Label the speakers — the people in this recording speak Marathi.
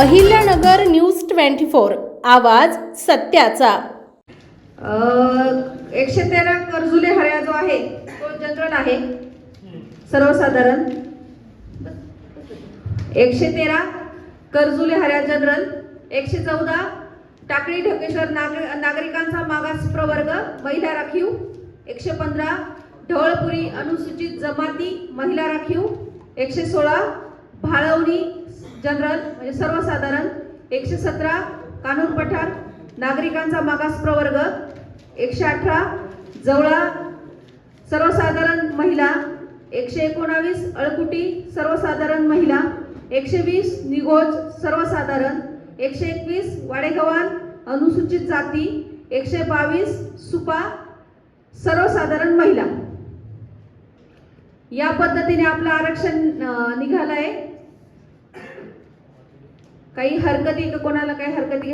Speaker 1: अहिल्यानगर न्यूज ट्वेंटी फोर आवाज सत्याचा.
Speaker 2: एकशे तेरा कर्जुले हऱ्या जो आहे तो जनरल आहे. सर्वसाधारण. एकशे तेरा कर्जुले हऱ्या जनरल एकशे चौदा टाकळी ढकेश्वर नाग- नागरिकांचा मागास प्रवर्ग महिला राखीव एकशे पंधरा ढवळपुरी अनुसूचित जमाती महिला राखीव एकशे सोळा जनरल म्हणजे सर्वसाधारण एकशे सतरा कानून पठार नागरिकांचा मागास प्रवर्ग एकशे अठरा जवळा सर्वसाधारण महिला एकशे एकोणावीस अळकुटी सर्वसाधारण महिला एकशे वीस निगोज सर्वसाधारण एकशे एकवीस वाडेगव्हाण अनुसूचित जाती एकशे बावीस सुपा सर्वसाधारण महिला. या पद्धतीने आपलं आरक्षण निघालं आहे काही हरकती का कोणाला काही हरकती